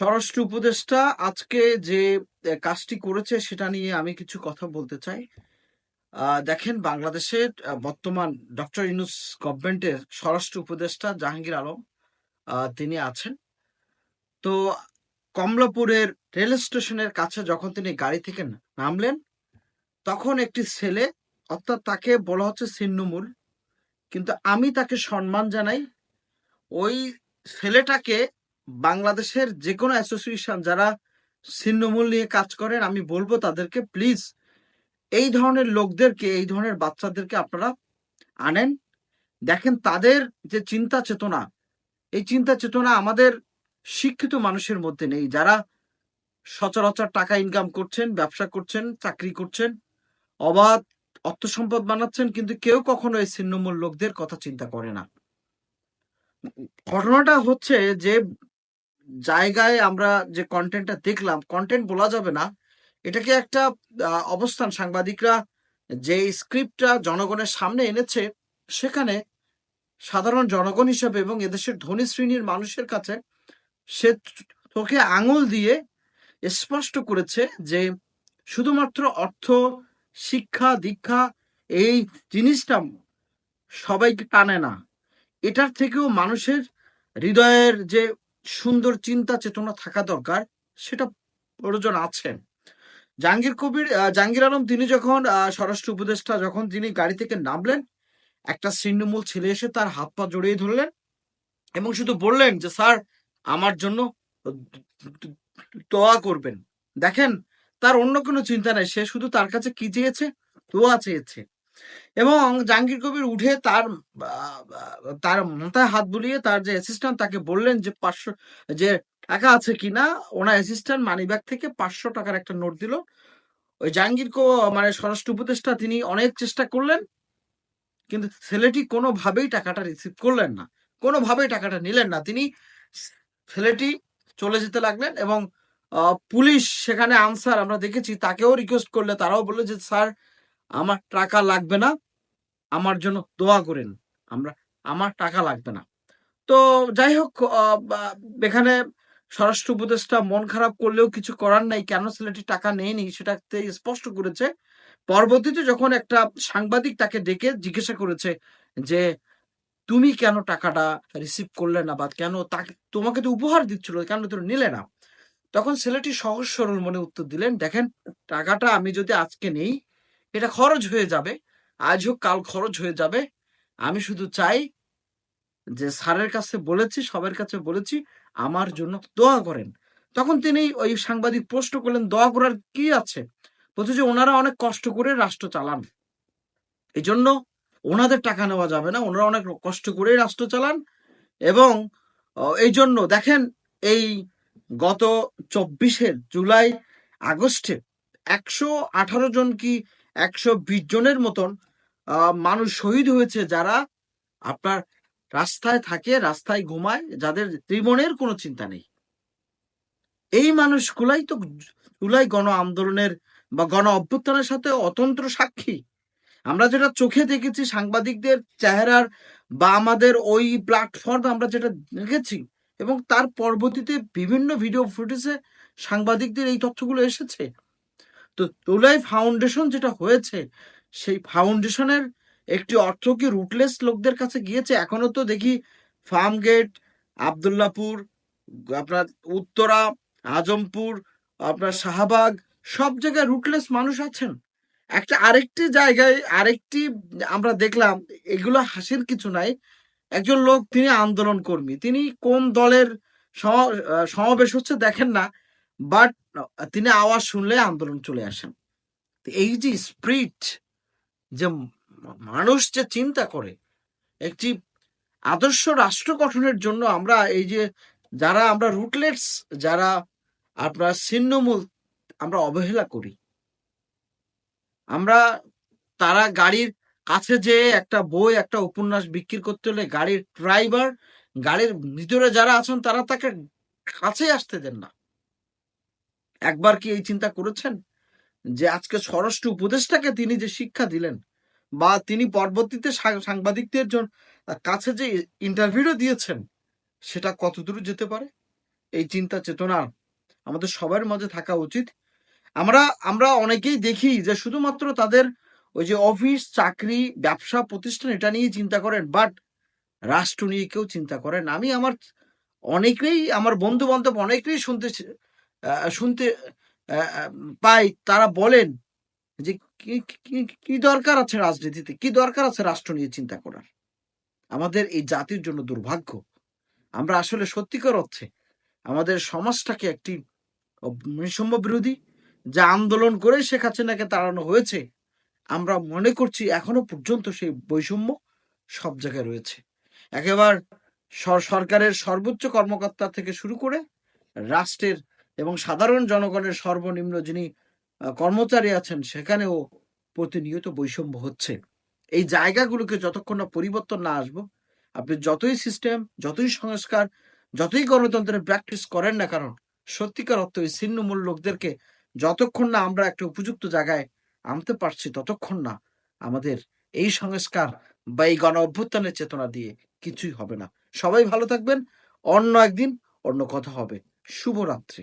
স্বরাষ্ট্র উপদেষ্টা আজকে যে কাজটি করেছে সেটা নিয়ে আমি কিছু কথা বলতে চাই। দেখেন বাংলাদেশের বর্তমান ডক্টর ইউনুস গভর্নমেন্টের স্বরাষ্ট্র উপদেষ্টা জাহাঙ্গীর আলম তিনি আছেন। তো কমলাপুরের রেল স্টেশনের কাছে যখন তিনি গাড়ি থেকে নামলেন, তখন একটি ছেলে, অর্থাৎ তাকে বলা হচ্ছে ছিন্নমূল কিন্তু আমি তাকে সম্মান জানাই, ওই ছেলেটাকে বাংলাদেশের যে কোনো অ্যাসোসিয়েশন যারা ছিন্নমূল নিয়ে কাজ করেন, আমি বলব তাদেরকে প্লিজ এই ধরনের লোকদেরকে, এই ধরনের বাচ্চাদেরকে আপনারা আনেন। দেখেন তাদের যে চিন্তা চেতনা, এই চিন্তা চেতনা আমাদের শিক্ষিত মানুষের মধ্যে নেই। যারা সচরাচর টাকা ইনকাম করছেন, ব্যবসা করছেন, চাকরি করছেন, অবাধ অর্থ সম্পদ বানাচ্ছেন, কিন্তু কেউ কখনো এই ছিন্নমূল লোকদের কথা চিন্তা করে না। ঘটনাটা হচ্ছে যে জায়গায় আমরা যে কন্টেন্টটা দেখলাম কন্টেন্ট বলা যাবে না। এটাকে একটা অবস্থান। সাংবাদিকরা যে স্ক্রিপ্টটা জনগণের সামনে এনেছে, সেখানে সাধারণ জনগণ হিসাবে এবং এদেশের ধনী শ্রেণির মানুষের কাছে সে তোকে আঙুল দিয়ে স্পষ্ট করেছে যে শুধুমাত্র অর্থ, শিক্ষা, দীক্ষা এই জিনিসটা সবাইকে টানে না। এটার থেকেও মানুষের হৃদয়ের যে সুন্দর চিন্তা চেতনা থাকা দরকার, সেটা প্রয়োজন আছে। জাহাঙ্গীর কবির জাহাঙ্গীর আলম তিনি যখন স্বরাষ্ট্র উপদেষ্টা, যখন তিনি গাড়ি থেকে নামলেন, একটা ছিন্নমূল ছেলে এসে তার হাত পা জড়িয়ে ধরলেন এবং শুধু বললেন যে, স্যার, আমার জন্য দোয়া করবেন। দেখেন, তার অন্য কোনো চিন্তা নাই, সে শুধু তার কাছে কি চেয়েছে? দোয়া চেয়েছে। এবং জাহাঙ্গীর কবির উঠে তার তার মাথায় হাত বুলিয়ে তার যে অ্যাসিস্ট্যান্ট তাকে বললেন যে পাঁচশো, যে টাকা আছে কিনা ওনার অ্যাসিস্ট্যান্ট মানিব্যাগ থেকে পাঁচশো টাকার একটা নোট দিল। ওই জাহাঙ্গীর কো মানে স্বরাষ্ট্র উপদেষ্টা তিনি অনেক চেষ্টা করলেন, কিন্তু ছেলেটি কোনোভাবেই টাকাটা রিসিভ করলেন না। কোনোভাবেই টাকাটা নিলেন না। তিনি ছেলেটি চলে যেতে লাগলেন এবং পুলিশ সেখানে আনসার আমরা দেখেছি, তাকেও রিকোয়েস্ট করলে, তারাও বলল যে স্যার আমার টাকা লাগবে না, আমার জন্য দোয়া করেন। আমরা, আমার টাকা লাগবে না। তো যাই হোক এখানে স্বরাষ্ট্র উপদেষ্টা মন খারাপ করলেও কিছু করার নাই। কেন ছেলেটি টাকা নেয়নি? সেটাতে স্পষ্ট করেছে। পরবর্তীতে যখন একটা সাংবাদিক তাকে ডেকে জিজ্ঞাসা করেছে যে, তুমি কেন টাকাটা রিসিভ করলে না বা কেন তাকে, তোমাকে তো উপহার দিচ্ছিল, কেন তুমি নিলে না? তখন ছেলেটি সহজ সরল মনে উত্তর দিলেন, দেখেন, টাকাটা আমি যদি আজকে নেই এটা খরচ হয়ে যাবে। আজ হোক, কাল খরচ হয়ে যাবে। আমি শুধু চাই যে স্যারের কাছে বলেছি, সবার কাছে বলেছি, আমার জন্য দোয়া করেন। তখন তিনি ওই সাংবাদিক প্রশ্ন করলেন, দোয়া করার কি আছে? বলছে যে ওনারা অনেক কষ্ট করে রাষ্ট্র চালান। এই জন্য ওনাদের টাকা নেওয়া যাবে না, ওনারা অনেক কষ্ট করে রাষ্ট্র চালান। এবং এই জন্য দেখেন, এই গত চব্বিশে জুলাই, আগস্টে একশো আঠারো জন কি একশো বিশ জনের মতন মানুষ শহীদ হয়েছে যারা আপনার রাস্তায় থাকে, রাস্তায় ঘুমায়, যাদের জীবনের কোনো চিন্তা নেই। এই মানুষগুলাই তো জুলাই গণ আন্দোলনের বা গণ অভ্যুত্থানের সাথে অতন্ত্র সাক্ষী। আমরা যেটা চোখে দেখেছি, সাংবাদিকদের চেহারার বা আমাদের ওই প্ল্যাটফর্ম আমরা যেটা দেখেছি এবং তার পরবর্তীতে বিভিন্ন ভিডিও ফুটেজে সাংবাদিকদের এই তথ্যগুলো এসেছে। তো তুলাই ফাউন্ডেশন যেটা হয়েছে, সেই ফাউন্ডেশনের একটি অর্থ কি রুটলেস লোকদের কাছে গিয়েছে? এখনও তো দেখি ফার্ম গেট আবদুল্লাপুর, আপনার উত্তরা, আজমপুর, আপনার শাহবাগ, সব জায়গায় রুটলেস মানুষ আছেন। একটা আরেকটি জায়গায়, আরেকটি আমরা দেখলাম, এগুলো হাসির কিছু নাই। একজন লোক, তিনি আন্দোলন কর্মী তিনি কোন দলের সম- সমাবেশ হচ্ছে দেখেন না বাট তিনি আওয়াজ শুনলে আন্দোলন চলে আসেন এই যে স্প্রিট যে মানুষ যে চিন্তা করে, একটি আদর্শ রাষ্ট্র গঠনের জন্য আমরা এই যে যারা আমরা রুটলেটস যারা আপনার ছিন্নমূল, আমরা অবহেলা করি। আমরা তারা গাড়ির কাছে যে একটা বই, একটা উপন্যাস বিক্রি করতে হলে গাড়ির ড্রাইভার গাড়ির ভিতরে যারা আছেন, তারা তাকে কাছে আসতে দেন না। একবার কি এই চিন্তা করেছেন? যে আজকে স্বরাষ্ট্র উপদেষ্টাকে তিনি যে শিক্ষা দিলেন বা তিনি পরবর্তীতে সাংবাদিকদের কাছে যে ইন্টারভিউ দিয়েছেন, সেটা কত দূর যেতে পারে? এই চিন্তা চেতনা আমাদের সবার মাঝে থাকা উচিত। আমরা আমরা অনেকেই দেখি যে শুধুমাত্র তাদের ওই যে অফিস, চাকরি, ব্যবসা, প্রতিষ্ঠান, এটা নিয়ে চিন্তা করেন, বাট রাষ্ট্র নিয়ে কেউ চিন্তা করেন আমি আমার অনেকেই, আমার বন্ধু বান্ধব অনেকেই শুনতে শুনতে পাই, তারা বলেন যে কি দরকার আছে রাজনীতিতে? কি দরকার আছে রাষ্ট্র নিয়ে চিন্তা করার? আমাদের এই জাতির জন্য দুর্ভাগ্য। আমরা আসলে সত্যিকার অর্থে আমাদের সমাজটাকে একটি বৈষম্য বিরোধী যা আন্দোলন করে শেখ হাসিনাকে তাড়ানো হয়েছে, আমরা মনে করছি এখনও পর্যন্ত সেই বৈষম্য সব জায়গায় রয়েছে। একেবার সরকারের সর্বোচ্চ কর্মকর্তা থেকে শুরু করে রাষ্ট্রের এবং সাধারণ জনগণের সর্বনিম্ন যিনি কর্মচারী আছেন, সেখানেও প্রতিনিয়ত বৈষম্য হচ্ছে। এই জায়গাগুলোকে যতক্ষণ না পরিবর্তন না আসব, আপনি যতই সিস্টেম যতই সংস্কার, যতই গণতন্ত্রের প্র্যাকটিস করেন না কারণ সত্যিকার অর্থে ওই ছিন্নমূল লোকদেরকে যতক্ষণ না আমরা একটা উপযুক্ত জায়গায় আনতে পারছি, ততক্ষণ না আমাদের এই সংস্কার বা এই গণ অভ্যুত্থানের চেতনা দিয়ে কিছুই হবে না। সবাই ভালো থাকবেন, অন্য একদিন অন্য কথা হবে। শুভরাত্রি।